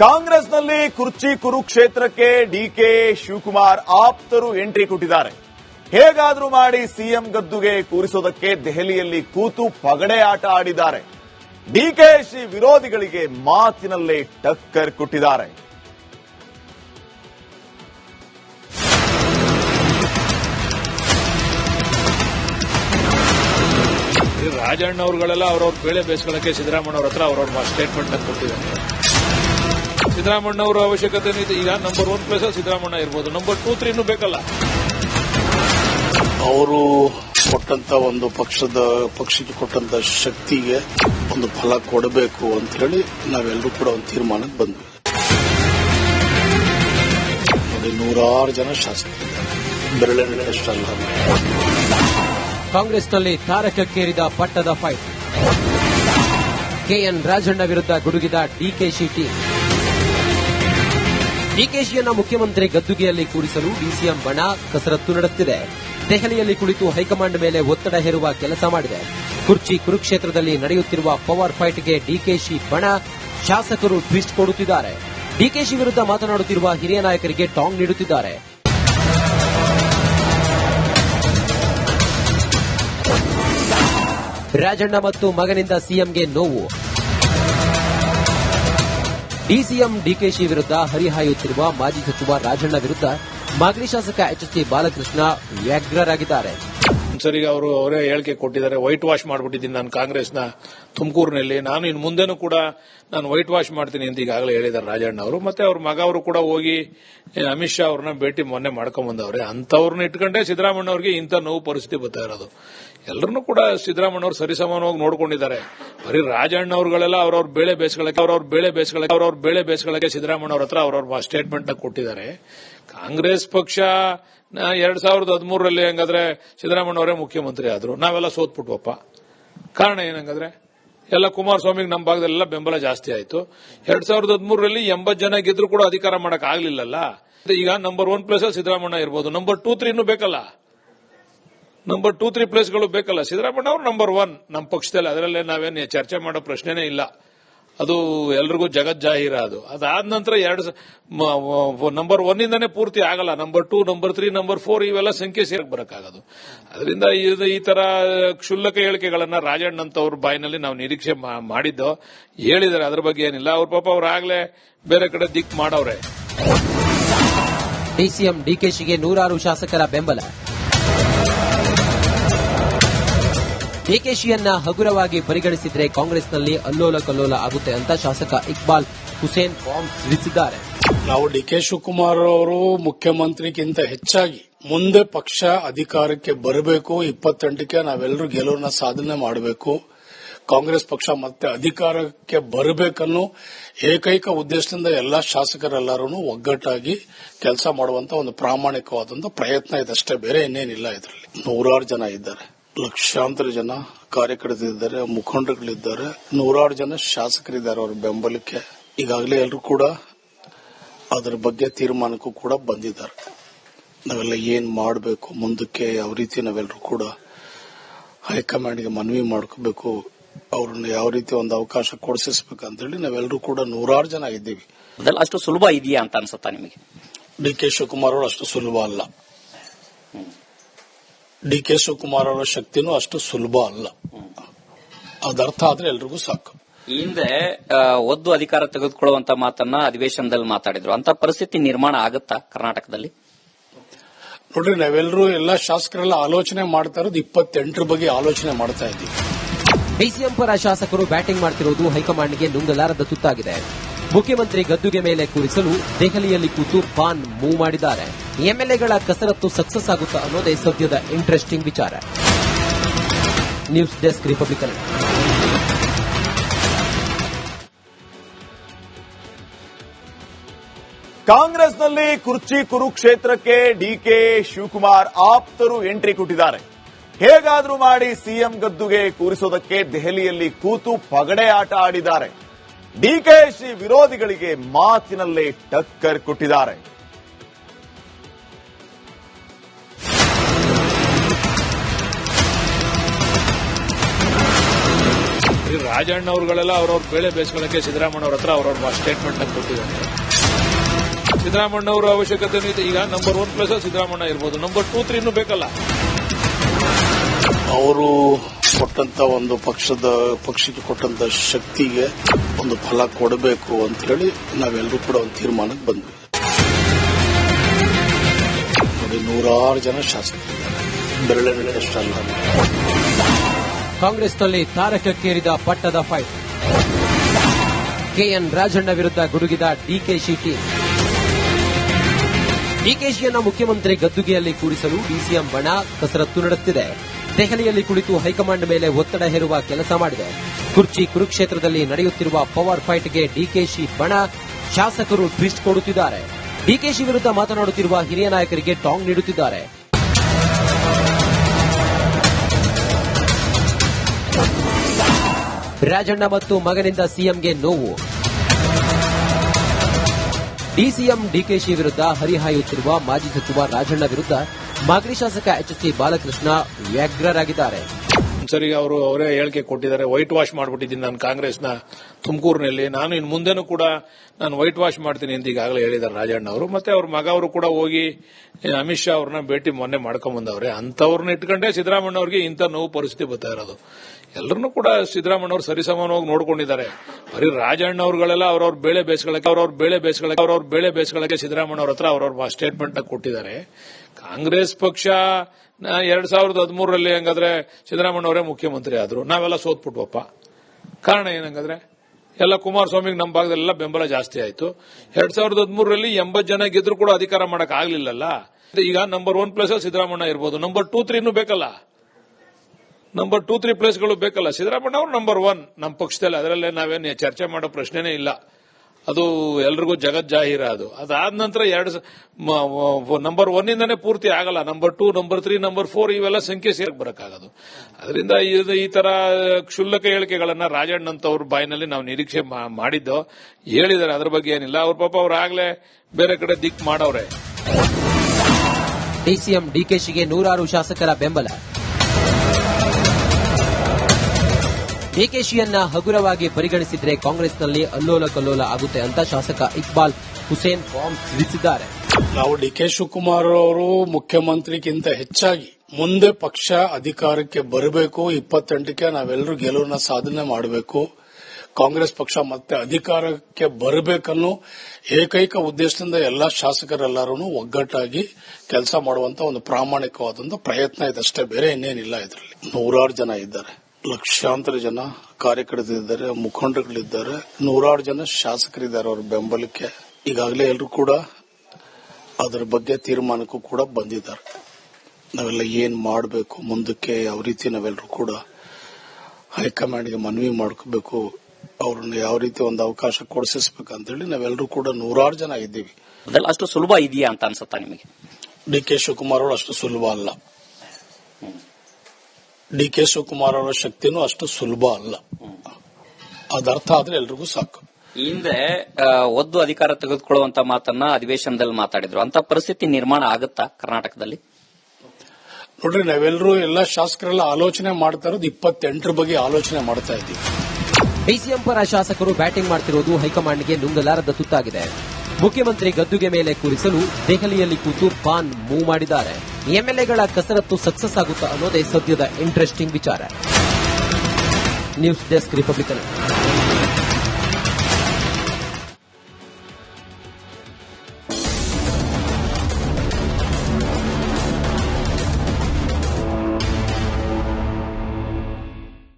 ಕಾಂಗ್ರೆಸ್ನಲ್ಲಿ ಕುರ್ಚಿ ಕುರುಕ್ಷೇತ್ರಕ್ಕೆ ಡಿಕೆ ಶಿವಕುಮಾರ್ ಆಪ್ತರು ಎಂಟ್ರಿ ಕೊಟ್ಟಿದ್ದಾರೆ. ಹೇಗಾದರೂ ಮಾಡಿ ಸಿಎಂ ಗದ್ದುಗೆ ಕೂರಿಸೋದಕ್ಕೆ ದೆಹಲಿಯಲ್ಲಿ ಕೂತು ಪಗಡೆ ಆಟ ಆಡಿದ್ದಾರೆ. ಡಿಕೆಶಿ ವಿರೋಧಿಗಳಿಗೆ ಮಾತಿನಲ್ಲೇ ಟಕ್ಕರ್ ಕೊಟ್ಟಿದ್ದಾರೆ. ರಾಜಣ್ಣ ಅವ್ರುಗಳೆಲ್ಲ ಅವ್ರವ್ರ ಬೇಳೆ ಬೇಯಿಸ್ಕೊಳ್ಳಕ್ಕೆ ಸಿದ್ದರಾಮಯ್ಯ ಅವ್ರ ಹತ್ರ ಅವ್ರವ್ರ ಸ್ಟೇಟ್ಮೆಂಟ್ ಕೊಟ್ಟಿದ್ದಾರೆ. ಸಿದ್ದರಾಮಣ್ಣ ಅವರ ಅವಶ್ಯಕತೆ ಇದೆ ಈಗ ನಂಬರ್ ಒನ್ ಪ್ಲೇಸ್ ಸಿದ್ದರಾಮಣ್ಣ ಇರ್ಬೋದು. ನಂಬರ್ ಟೂ ತ್ರೀ ಇನ್ನೂ ಬೇಕಲ್ಲ? ಅವರು ಕೊಟ್ಟಂತ ಒಂದು ಪಕ್ಷದ ಪಕ್ಷಕ್ಕೆ ಕೊಟ್ಟಂತ ಶಕ್ತಿಗೆ ಒಂದು ಫಲ ಕೊಡಬೇಕು ಅಂತ ಹೇಳಿ ನಾವೆಲ್ಲರೂ ಕೂಡ ಒಂದು ತೀರ್ಮಾನಕ್ಕೆ ಬಂದ್ವಿ. ನೋಡಿ ನೂರಾರು ಜನ ಶಾಸಕರಿದ್ದಾರೆ ಬೆರಳೆಣ್ಣೆಷ್ಟಲ್ಲ ಕಾಂಗ್ರೆಸ್ನಲ್ಲಿ ತಾರಕಕ್ಕೇರಿದ ಪಟ್ಟದ ಫೈಟ್ ಕೆಎನ್ ರಾಜಣ್ಣ ವಿರುದ್ಧ ಗುಡುಗಿದ ಡಿಕೆಶಿ ಟೀಮ್ ಡಿಕೆಶಿಯನ್ನ ಮುಖ್ಯಮಂತ್ರಿ ಗದ್ದುಗೆಯಲ್ಲಿ ಕೂರಿಸಲು ಡಿಸಿಎಂ ಬಣ ಕಸರತ್ತು ನಡೆಸುತ್ತಿದೆ ದೆಹಲಿಯಲ್ಲಿ ಕುಳಿತು ಹೈಕಮಾಂಡ್ ಮೇಲೆ ಒತ್ತಡ ಹೇರುವ ಕೆಲಸ ಮಾಡಿದೆ. ಕುರ್ಚಿ ಕುರುಕ್ಷೇತ್ರದಲ್ಲಿ ನಡೆಯುತ್ತಿರುವ ಪವರ್ ಫೈಟ್ಗೆ ಡಿಕೆಶಿ ಬಣ ಶಾಸಕರು ಟ್ವಿಸ್ಟ್ ಕೊಡುತ್ತಿದ್ದಾರೆ. ಡಿಕೆಶಿ ವಿರುದ್ಧ ಮಾತನಾಡುತ್ತಿರುವ ಹಿರಿಯ ನಾಯಕರಿಗೆ ಟಾಂಗ್ ನೀಡುತ್ತಿದ್ದಾರೆ. ರಾಜಣ್ಣ ಮತ್ತು ಮಗನಿಂದ ಸಿಎಂಗೆ ನೋವು. ಡಿಸಿಎಂ ಡಿಕೆಶಿ ವಿರುದ್ಧ ಹರಿಹಾಯುತ್ತಿರುವ ಮಾಜಿ ಸಚಿವ ರಾಜಣ್ಣ ವಿರುದ್ಧ ಮಾಗಡಿ ಶಾಸಕ ಎಚ್ಎಸ್ಟಿ ಬಾಲಕೃಷ್ಣ ವ್ಯಗ್ರರಾಗಿದ್ದಾರೆ. ಸರಿ ಅವರು ಅವರೇ ಹೇಳಿಕೆ ಕೊಟ್ಟಿದ್ದಾರೆ, ವೈಟ್ ವಾಶ್ ಮಾಡಿಬಿಟ್ಟಿದ್ದೀನಿ ನಾನು ಕಾಂಗ್ರೆಸ್ನ ತುಮಕೂರಿನಲ್ಲಿ. ನಾನು ಇನ್ನು ಮುಂದೆನೂ ಕೂಡ ನಾನು ವೈಟ್ ವಾಶ್ ಮಾಡ್ತೀನಿ ಅಂತ ಈಗಾಗಲೇ ಹೇಳಿದ್ದಾರೆ ರಾಜಣ್ಣ ಅವರು. ಮತ್ತೆ ಅವ್ರ ಮಗ ಅವರು ಕೂಡ ಹೋಗಿ ಅಮಿತ್ ಶಾ ಅವ್ರನ್ನ ಭೇಟಿ ಮೊನ್ನೆ ಮಾಡ್ಕೊಂಡ್ ಬಂದವ್ರೆ ಅಂತವ್ರನ್ನ ಇಟ್ಕೊಂಡೇ ಸಿದ್ದರಾಮಣ್ಣ ಅವರಿಗೆ ಇಂಥ ನೋವು ಪರಿಸ್ಥಿತಿ ಬರ್ತಾ ಇರೋದು. ಎಲ್ಲರನ್ನೂ ಕೂಡ ಸಿದ್ದರಾಮಣ್ಣ ಅವರು ಸರಿಸಮಾನವಾಗಿ ನೋಡ್ಕೊಂಡಿದ್ದಾರೆ. ಬರೀ ರಾಜಣ್ಣ ಅವ್ರಗಳೆಲ್ಲ ಅವ್ರವ್ರ ಬೇಳೆ ಬೇಸ್ಗಳಕ್ಕೆ ಅವ್ರವ್ರ ಬೇಳೆ ಬೇಸ್ಗಳಕ್ಕೆ ಅವ್ರವ್ರ ಬೇಳೆ ಬೇಸ್ಗಳಕ್ಕೆ ಸಿದ್ದರಾಮಣ್ಣ ಅವ್ರ ಹತ್ರ ಅವ್ರವ್ರ ಸ್ಟೇಟ್ಮೆಂಟ್ ಕೊಟ್ಟಿದ್ದಾರೆ. ಕಾಂಗ್ರೆಸ್ ಪಕ್ಷ, ನ- ಎರಡ್ ಸಾವಿರದ ಹದಿಮೂರರಲ್ಲಿ ಹೆಂಗಾದ್ರೆ ಸಿದ್ದರಾಮಣ್ಣ ಅವರೇ ಮುಖ್ಯಮಂತ್ರಿ ಆದ್ರು. ನಾವೆಲ್ಲ ಸೋತ್ಬಿಟ್ವಪ್ಪ. ಕಾರಣ ಏನಂಗಾದ್ರೆ ಎಲ್ಲ ಕುಮಾರಸ್ವಾಮಿಗೆ ನಮ್ಮ ಭಾಗದಲ್ಲೆಲ್ಲ ಬೆಂಬಲ ಜಾಸ್ತಿ ಆಯ್ತು. ಎರಡ್ ಸಾವಿರದ ಹದಿಮೂರರಲ್ಲಿ ಎಂಬತ್ ಜನ ಗೆದ್ರು ಕೂಡ ಅಧಿಕಾರ ಮಾಡಕ್ ಆಗ್ಲಿಲ್ಲಲ್ಲ. ಈಗ ನಂಬರ್ ಒನ್ ಪ್ಲೇಸ್ ಸಿದ್ದರಾಮಣ್ಣ ಇರ್ಬೋದು. ನಂಬರ್ ಟೂ ತ್ರೀ ಬೇಕಲ್ಲ. ನಂಬರ್ ಟೂ ತ್ರೀ ಪ್ಲೇಸ್ಗಳು ಬೇಕಲ್ಲ. ಸಿದ್ದರಾಮಣ್ಣ ಅವರು ನಂಬರ್ ಒನ್ ನಮ್ಮ ಪಕ್ಷದಲ್ಲಿ ಅದರಲ್ಲೇ ನಾವೇನು ಚರ್ಚೆ ಮಾಡೋ ಪ್ರಶ್ನೆನೇ ಇಲ್ಲ. ಅದು ಎಲ್ರಿಗೂ ಜಗಜ್ಜಾಹೀರ ಅದು. ಅದಾದ ನಂತರ ಎರಡು ನಂಬರ್ ಒನ್ ಇಂದಾನೆ ಪೂರ್ತಿ ಆಗಲ್ಲ. Number two number three number four ಇವೆಲ್ಲ ಸಂಖ್ಯೆ ಸೇರಕ್ ಬರಕ್ಕಾಗದು. ಅದರಿಂದ ಈ ತರ ಕ್ಷುಲ್ಲಕ ಹೇಳಿಕೆಗಳನ್ನ ರಾಜಣ್ಣ ಅಂತ ಅವ್ರ ಬಾಯಿನಲ್ಲಿ ನಾವು ನಿರೀಕ್ಷೆ ಮಾಡಿದ್ದು. ಹೇಳಿದ್ದಾರೆ ಅದ್ರ ಬಗ್ಗೆ ಏನಿಲ್ಲ. ಅವ್ರ ಪಾಪ ಅವ್ರಾಗಲೇ ಬೇರೆ ಕಡೆ ದಿಕ್ ಮಾಡವ್ರೆ. ಡಿಸಿಎಂ ಡಿಕೆಶಿಗೆ ನೂರಾರು ಶಾಸಕರ ಬೆಂಬಲ. ಡಿಕೆಶಿಯನ್ನ ಹಗುರವಾಗಿ ಪರಿಗಣಿಸಿದ್ರೆ ಕಾಂಗ್ರೆಸ್ನಲ್ಲಿ ಅಲ್ಲೋಲ ಕಲ್ಲೋಲ ಆಗುತ್ತೆ ಅಂತ ಶಾಸಕ ಇಕ್ಬಾಲ್ ಹುಸೇನ್ ಬಾಂಬ್ ಸಿಡಿಸಿದ್ದಾರೆ ನಾವು ಡಿ ಕೆ ಶಿವಕುಮಾರ್ ಅವರು ಮುಖ್ಯಮಂತ್ರಿಗಿಂತ ಹೆಚ್ಚಾಗಿ ಮುಂದೆ ಪಕ್ಷ ಅಧಿಕಾರಕ್ಕೆ ಬರಬೇಕು, ಇಪ್ಪತ್ತೆಂಟಕ್ಕೆ ನಾವೆಲ್ಲರೂ ಗೆಲುವನ್ನ ಸಾಧನೆ ಮಾಡಬೇಕು, ಕಾಂಗ್ರೆಸ್ ಪಕ್ಷ ಮತ್ತೆ ಅಧಿಕಾರಕ್ಕೆ ಬರಬೇಕನ್ನೋ ಏಕೈಕ ಉದ್ದೇಶದಿಂದ ಎಲ್ಲಾ ಶಾಸಕರೆಲ್ಲರೂ ಒಗ್ಗಟ್ಟಾಗಿ ಕೆಲಸ ಮಾಡುವಂತ ಒಂದು ಪ್ರಾಮಾಣಿಕವಾದಂತ ಪ್ರಯತ್ನ ಇದಷ್ಟೇ ಬೇರೆ ಇನ್ನೇನಿಲ್ಲ ಇದರಲ್ಲಿ. ನೂರಾರು ಜನ ಇದ್ದಾರೆ. ಲಕ್ಷಾಂತರ ಜನ ಕಾರ್ಯಕರ್ತರಿದ್ದಾರೆ ಮುಖಂಡರುಗಳಿದ್ದಾರೆ. ನೂರಾರು ಜನ ಶಾಸಕರಿದ್ದಾರೆ ಅವರ ಬೆಂಬಲಕ್ಕೆ. ಈಗಾಗಲೇ ಎಲ್ಲರೂ ಕೂಡ ಅದರ ಬಗ್ಗೆ ತೀರ್ಮಾನಕ್ಕೂ ಕೂಡ ಬಂದಿದ್ದಾರೆ. ನಾವೆಲ್ಲ ಏನ್ ಮಾಡಬೇಕು ಮುಂದಕ್ಕೆ ಯಾವ ರೀತಿ ನಾವೆಲ್ಲರೂ ಕೂಡ ಹೈಕಮಾಂಡ್ಗೆ ಮನವಿ ಮಾಡ್ಕೋಬೇಕು ಅವ್ರನ್ನ ಯಾವ ರೀತಿ ಒಂದು ಅವಕಾಶ ಕೊಡಿಸಿಸ್ಬೇಕಂತೇಳಿ ನಾವೆಲ್ಲರೂ ಕೂಡ ನೂರಾರು ಜನ ಇದ್ದೀವಿ. ಅಷ್ಟು ಸುಲಭ ಇದೆಯಾ ಅಂತ ಅನ್ಸುತ್ತಾ ನಿಮಗೆ? ಡಿ ಕೆ ಶಿವಕುಮಾರ್ ಅವರು ಅಷ್ಟು ಸುಲಭ ಅಲ್ಲ. ಡಿ ಕೆ ಶಿವಕುಮಾರ್ ಅವರ ಶಕ್ತಿನೂ ಅಷ್ಟು ಸುಲಭ ಅಲ್ಲ. ಅದರ್ಥ ಆದ್ರೆ ಎಲ್ರಿಗೂ ಸಾಕು. ಹಿಂದೆ ಒದ್ದು ಅಧಿಕಾರ ತೆಗೆದುಕೊಳ್ಳುವಂತ ಮಾತನ್ನ ಅಧಿವೇಶನದಲ್ಲಿ ಮಾತಾಡಿದ್ರು. ಅಂತ ಪರಿಸ್ಥಿತಿ ನಿರ್ಮಾಣ ಆಗುತ್ತಾ ಕರ್ನಾಟಕದಲ್ಲಿ? ನೋಡ್ರಿ ನಾವೆಲ್ಲರೂ ಎಲ್ಲಾ ಶಾಸಕರೆಲ್ಲ ಆಲೋಚನೆ ಮಾಡ್ತಾ ಇರೋದು ಇಪ್ಪತ್ತೆಂಟರ ಬಗ್ಗೆ ಆಲೋಚನೆ ಮಾಡ್ತಾ ಇದ್ದೀವಿ. ಡಿಸಿಎಂ ಪರ ಶಾಸಕರು ಬ್ಯಾಟಿಂಗ್ ಮಾಡ್ತಿರುವುದು ಹೈಕಮಾಂಡ್ಗೆ ನುಂಗಲಾರದ ತುತ್ತಾಗಿದೆ. ಮುಖ್ಯಮಂತ್ರಿ ಗದ್ದುಗೆ ಮೇಲೆ ಕೂರಿಸಲು ದೆಹಲಿಯಲ್ಲಿ ಕೂತು ಪಾನ್ ಮೂವ್ ಮಾಡಿದ್ದಾರೆ. ಎಂಎಲ್ಎಗಳ ಕಸರತ್ತು ಸಕ್ಸಸ್ ಆಗುತ್ತಾ ಅನ್ನೋದೇ ಸದ್ಯದ ಇಂಟ್ರೆಸ್ಟಿಂಗ್ ವಿಚಾರ. ನ್ಯೂಸ್ ಡೆಸ್ಕ್ ರಿಪಬ್ಲಿಕನ್ ಕಾಂಗ್ರೆಸ್ನಲ್ಲಿ ಕುರ್ಚಿ ಕುರುಕ್ಷೇತ್ರಕ್ಕೆ ಡಿಕೆ ಶಿವಕುಮಾರ್ ಆಪ್ತರು ಎಂಟ್ರಿ ಕೊಟ್ಟಿದ್ದಾರೆ. ಹೇಗಾದರೂ ಮಾಡಿ ಸಿಎಂ ಗದ್ದುಗೆ ಕೂರಿಸೋದಕ್ಕೆ ದೆಹಲಿಯಲ್ಲಿ ಕೂತು ಪಗಡೆ ಆಟ ಆಡಿದ್ದಾರೆ. ಡಿಕೆಶಿ ವಿರೋಧಿಗಳಿಗೆ ಮಾತಿನಲ್ಲೇ ಟಕ್ಕರ್ ಕೊಟ್ಟಿದ್ದಾರೆ. ಈ ರಾಜಣ್ಣ ಅವರುಗಳೆಲ್ಲ ಅವ್ರವ್ರ ಬೇಳೆ ಬೇಸ್ಕೊಳಕ್ಕೆ ಸಿದ್ದರಾಮಯ್ಯ ಅವ್ರ ಹತ್ರ ಅವ್ರವ್ರ ಸ್ಟೇಟ್ಮೆಂಟ್ ಕೊಟ್ಟಿದ್ದಾರೆ. ಸಿದ್ದರಾಮಣ್ಣ ಅವರ ಅವಶ್ಯಕತೆ ಇದೆ ಈಗ ನಂಬರ್ ಒನ್ ಪ್ಲೇಸ್ ಸಿದ್ದರಾಮಣ್ಣ ಇರ್ಬೋದು. ನಂಬರ್ ಟೂ ತ್ರೀ ಇನ್ನೂ ಬೇಕಲ್ಲ. ಅವರು ಕೊಟ್ಟಂತ ಒಂದು ಪಕ್ಷದ ಪಕ್ಷಕ್ಕೆ ಕೊಟ್ಟಂತ ಶಕ್ತಿಗೆ ಒಂದು ಫಲ ಕೊಡಬೇಕು ಅಂತ ಹೇಳಿ ನಾವೆಲ್ಲರೂ ಕೂಡ ಒಂದು ತೀರ್ಮಾನಕ್ಕೆ ಬಂದ್ವಿ. ನೂರಾರು ಜನ ಬೆರಳೆರಡಷ್ಟಲ್ಲ ಕಾಂಗ್ರೆಸ್ನಲ್ಲಿ ತಾರಕಕ್ಕೇರಿದ ಪಟ್ಟದ ಫೈಟ್ ಕೆಎನ್ ರಾಜಣ್ಣ ವಿರುದ್ಧ ಗುಡುಗಿದ ಡಿಕೆ ಟೀಮ್ ಡಿಕೆಶಿಯನ್ನ ಮುಖ್ಯಮಂತ್ರಿ ಗದ್ದುಗೆಯಲ್ಲಿ ಕೂರಿಸಲು ಡಿಸಿಎಂ ಬಣ ಕಸರತ್ತು ನಡೆಸುತ್ತಿದೆ ದೆಹಲಿಯಲ್ಲಿ ಕುಳಿತು ಹೈಕಮಾಂಡ್ ಮೇಲೆ ಒತ್ತಡ ಹೇರುವ ಕೆಲಸ ಮಾಡಿದೆ. ಕುರ್ಚಿ ಕುರುಕ್ಷೇತ್ರದಲ್ಲಿ ನಡೆಯುತ್ತಿರುವ ಪವರ್ ಫೈಟ್ಗೆ ಡಿಕೆಶಿ ಬಣ, ಶಾಸಕರು ಟ್ವಿಸ್ಟ್ ಕೊಡುತ್ತಿದ್ದಾರೆ. ಡಿಕೆಶಿ ವಿರುದ್ಧ ಮಾತನಾಡುತ್ತಿರುವ ಹಿರಿಯ ನಾಯಕರಿಗೆ ಟಾಂಗ್ ನೀಡುತ್ತಿದ್ದಾರೆ. ರಾಜಣ್ಣ ಮತ್ತು ಮಗನಿಂದ ಸಿಎಂಗೆ ನೋವು. ಡಿಸಿಎಂ ಡಿಕೆಶಿ ವಿರುದ್ಧ ಹರಿಹಾಯುತ್ತಿರುವ ಮಾಜಿ ಸಚಿವ ರಾಜಣ್ಣ ವಿರುದ್ಧ ಮಾಗಡಿ ಶಾಸಕ ಎಚ್ಎಸ್ಸಿ ಬಾಲಕೃಷ್ಣ ವ್ಯಗ್ರರಾಗಿದ್ದಾರೆ. ಸರಿ, ಅವರು ಅವರೇ ಹೇಳಿಕೆ ಕೊಟ್ಟಿದ್ದಾರೆ. ವೈಟ್ ವಾಶ್ ಮಾಡಿಬಿಟ್ಟಿದ್ದೀನಿ ನಾನು ಕಾಂಗ್ರೆಸ್ನ ತುಮಕೂರಿನಲ್ಲಿ. ನಾನು ಇನ್ನು ಮುಂದೆನೂ ಕೂಡ ನಾನು ವೈಟ್ ವಾಶ್ ಮಾಡ್ತೀನಿ ಅಂತ ಈಗಾಗಲೇ ಹೇಳಿದ್ದಾರೆ ರಾಜಣ್ಣ ಅವರು. ಮತ್ತೆ ಅವ್ರ ಮಗ ಅವರು ಕೂಡ ಹೋಗಿ ಅಮಿತ್ ಶಾ ಅವ್ರನ್ನ ಭೇಟಿ ಮೊನ್ನೆ ಮಾಡ್ಕೊಂಡ್ ಬಂದವ್ರೆ ಅಂತವ್ರನ್ನ ಇಟ್ಕೊಂಡೇ ಸಿದ್ದರಾಮಣ್ಣ ಅವ್ರಿಗೆ ಇಂಥ ನೋವು ಪರಿಸ್ಥಿತಿ ಬರ್ತಾ ಇರೋದು. ಎಲ್ಲರನ್ನೂ ಕೂಡ ಸಿದ್ದರಾಮಣ್ಣ ಅವರು ಸರಿಸಮಾನವಾಗಿ ನೋಡ್ಕೊಂಡಿದ್ದಾರೆ. ಬರೀ ರಾಜಣ್ಣ ಅವರುಗಳೆಲ್ಲ ಅವ್ರವ್ರ ಬೇಳೆ ಬೇಸ್ಗಳಕ್ಕೆ ಅವ್ರವ್ರ ಬೇಳೆ ಬೇಸ್ಗಳಕ್ಕೆ ಅವ್ರವ್ರ ಬೇಳೆ ಬೇಸ್ಗಳಕ್ಕೆ ಸಿದ್ದರಾಮಣ್ಣ ಅವ್ರ ಹತ್ರ ಅವ್ರವ್ರ ಸ್ಟೇಟ್ಮೆಂಟ್ ಕೊಟ್ಟಿದ್ದಾರೆ. ಕಾಂಗ್ರೆಸ್ ಪಕ್ಷ ಎರಡ್ ಸಾವಿರದ ಹದಿಮೂರರಲ್ಲಿ ಹೆಂಗಾದ್ರೆ ಸಿದ್ದರಾಮಯ್ಯ ಅವರೇ ಮುಖ್ಯಮಂತ್ರಿ ಆದ್ರು. ನಾವೆಲ್ಲ ಸೋತ್ಬಿಟ್ವಪ್ಪ. ಕಾರಣ ಏನಂಗಾದ್ರೆ ಎಲ್ಲ ಕುಮಾರಸ್ವಾಮಿಗೆ ನಮ್ಮ ಭಾಗದಲ್ಲೆಲ್ಲ ಬೆಂಬಲ ಜಾಸ್ತಿ ಆಯ್ತು. ಎರಡ್ ಸಾವಿರದ ಹದಿಮೂರರಲ್ಲಿ ಎಂಬತ್ ಜನ ಗೆದ್ರು ಕೂಡ ಅಧಿಕಾರ ಮಾಡಕ್ ಆಗ್ಲಿಲ್ಲಲ್ಲ. ಈಗ ನಂಬರ್ ಒನ್ ಪ್ಲೇಸ್ ಸಿದ್ದರಾಮಯ್ಯ ಇರ್ಬೋದು. ನಂಬರ್ ಟೂ ತ್ರೀನು ಬೇಕಲ್ಲ. ನಂಬರ್ ಟೂ ತ್ರೀ ಪ್ಲೇಸ್ಗಳು ಬೇಕಲ್ಲ. ಸಿದ್ದರಾಮಯ್ಯ ಅವರು ನಂಬರ್ ಒನ್ ನಮ್ಮ ಪಕ್ಷದಲ್ಲಿ. ಅದರಲ್ಲೇ ನಾವೇನು ಚರ್ಚೆ ಮಾಡೋ ಪ್ರಶ್ನೆನೇ ಇಲ್ಲ. ಅದು ಎಲ್ರಿಗೂ ಜಗತ್ ಜಾಹೀರ ಅದು. ಅದಾದ ನಂತರ ಎರಡು ನಂಬರ್ ಒನ್ ಇಂದಾನೆ ಪೂರ್ತಿ ಆಗಲ್ಲ. Number two number three number four ಇವೆಲ್ಲ ಸಂಖ್ಯೆ ಸೇರಕ್ ಬರಕ್ಕಾಗದು. ಅದರಿಂದ ಈ ತರ ಕ್ಷುಲ್ಲಕ ಹೇಳಿಕೆಗಳನ್ನ ರಾಜಣ್ಣಂತವ್ರ ಬಾಯಿನಲ್ಲಿ ನಾವು ನಿರೀಕ್ಷೆ ಮಾಡಿದ್ದು ಹೇಳಿದ್ದಾರೆ ಅದ್ರ ಬಗ್ಗೆ ಏನಿಲ್ಲ. ಅವ್ರ ಪಾಪ ಅವ್ರು ಬೇರೆ ಕಡೆ ದಿಕ್ ಮಾಡವ್ರೆ. ಡಿಸಿಎಂ ಡಿಕೆಶಿಗೆ ನೂರಾರು ಶಾಸಕರ ಬೆಂಬಲ. ಡಿಕೆಶಿಯನ್ನ ಹಗುರವಾಗಿ ಪರಿಗಣಿಸಿದ್ರೆ ಕಾಂಗ್ರೆಸ್ನಲ್ಲಿ ಅಲ್ಲೋಲ ಕಲ್ಲೋಲ ಆಗುತ್ತೆ ಅಂತ ಶಾಸಕ ಇಕ್ಬಾಲ್ ಹುಸೇನ್ ಫಾಮ್ ತಿಳಿಸಿದ್ದಾರೆ. ನಾವು ಡಿ ಕೆ ಶಿವಕುಮಾರ್ ಅವರು ಮುಖ್ಯಮಂತ್ರಿಗಿಂತ ಹೆಚ್ಚಾಗಿ ಮುಂದೆ ಪಕ್ಷ ಅಧಿಕಾರಕ್ಕೆ ಬರಬೇಕು, ಇಪ್ಪತ್ತೆಂಟಕ್ಕೆ ನಾವೆಲ್ಲರೂ ಗೆಲುವನ್ನ ಸಾಧನೆ ಮಾಡಬೇಕು, ಕಾಂಗ್ರೆಸ್ ಪಕ್ಷ ಮತ್ತೆ ಅಧಿಕಾರಕ್ಕೆ ಬರಬೇಕನ್ನೋ ಏಕೈಕ ಉದ್ದೇಶದಿಂದ ಎಲ್ಲಾ ಶಾಸಕರೆಲ್ಲರೂ ಒಗ್ಗಟ್ಟಾಗಿ ಕೆಲಸ ಮಾಡುವಂತ ಒಂದು ಪ್ರಾಮಾಣಿಕವಾದಂತ ಪ್ರಯತ್ನ ಇದಷ್ಟೇ ಬೇರೆ ಇನ್ನೇನಿಲ್ಲ ಇದರಲ್ಲಿ. ನೂರಾರು ಜನ ಇದ್ದಾರೆ. ಲಕ್ಷಾಂತರ ಜನ ಕಾರ್ಯಕರ್ತರಿದ್ದಾರೆ ಮುಖಂಡರುಗಳಿದ್ದಾರೆ. ನೂರಾರು ಜನ ಶಾಸಕರಿದ್ದಾರೆ ಅವರ ಬೆಂಬಲಕ್ಕೆ. ಈಗಾಗಲೇ ಎಲ್ಲರೂ ಕೂಡ ಅದರ ಬಗ್ಗೆ ತೀರ್ಮಾನಕ್ಕೂ ಕೂಡ ಬಂದಿದ್ದಾರೆ. ನಾವೆಲ್ಲ ಏನ್ ಮಾಡಬೇಕು ಮುಂದಕ್ಕೆ ಯಾವ ರೀತಿ ನಾವೆಲ್ಲರೂ ಕೂಡ ಹೈಕಮಾಂಡ್ಗೆ ಮನವಿ ಮಾಡ್ಕೋಬೇಕು ಅವ್ರನ್ನ ಯಾವ ರೀತಿ ಒಂದು ಅವಕಾಶ ಕೊಡಿಸಿಸ್ಬೇಕಂತೇಳಿ ನಾವೆಲ್ಲರೂ ಕೂಡ ನೂರಾರು ಜನ ಇದ್ದೀವಿ. ಅಷ್ಟು ಸುಲಭ ಇದೆಯಾ ಅಂತ ಅನ್ಸುತ್ತಾ ನಿಮಗೆ? ಡಿ ಕೆ ಶಿವಕುಮಾರ್ ಅವರು ಅಷ್ಟು ಸುಲಭ ಅಲ್ಲ. ಡಿ ಕೆ ಶಿವಕುಮಾರ್ ಅವರ ಶಕ್ತಿನೂ ಅಷ್ಟು ಸುಲಭ ಅಲ್ಲ. ಅದರ್ಥ ಆದ್ರೆ ಎಲ್ರಿಗೂ ಸಾಕು. ಈ ಹಿಂದೆ ಒದ್ದು ಅಧಿಕಾರ ತೆಗೆದುಕೊಳ್ಳುವಂತ ಮಾತನ್ನ ಅಧಿವೇಶನದಲ್ಲಿ ಮಾತಾಡಿದ್ರು. ಅಂತ ಪರಿಸ್ಥಿತಿ ನಿರ್ಮಾಣ ಆಗುತ್ತಾ ಕರ್ನಾಟಕದಲ್ಲಿ? ನೋಡ್ರಿ ನಾವೆಲ್ಲರೂ ಎಲ್ಲ ಶಾಸಕರೆಲ್ಲ ಆಲೋಚನೆ ಮಾಡ್ತಾ ಇರೋದು ಇಪ್ಪತ್ತೆಂಟರ ಬಗ್ಗೆ ಆಲೋಚನೆ ಮಾಡ್ತಾ ಇದ್ದೀವಿ. ಡಿಸಿಎಂ ಪರ ಶಾಸಕರು ಬ್ಯಾಟಿಂಗ್ ಮಾಡ್ತಿರೋದು ಹೈಕಮಾಂಡ್ಗೆ ನುಂಗಲಾರದ ತುತ್ತಾಗಿದೆ. ಮುಖ್ಯಮಂತ್ರಿ ಗದ್ದುಗೆ ಮೇಲೆ ಕೂರಿಸಲು ದೆಹಲಿಯಲ್ಲಿ ಕೂತು ಪಾನ್ ಮೂವ್ ಮಾಡಿದ್ದಾರೆ. ಎಂಎಲ್ಎಗಳ ಕಸರತ್ತು ಸಕ್ಸಸ್ ಆಗುತ್ತಾ ಅನ್ನೋದೇ ಸದ್ಯದ ಇಂಟ್ರೆಸ್ಟಿಂಗ್ ವಿಚಾರ. News desk republican.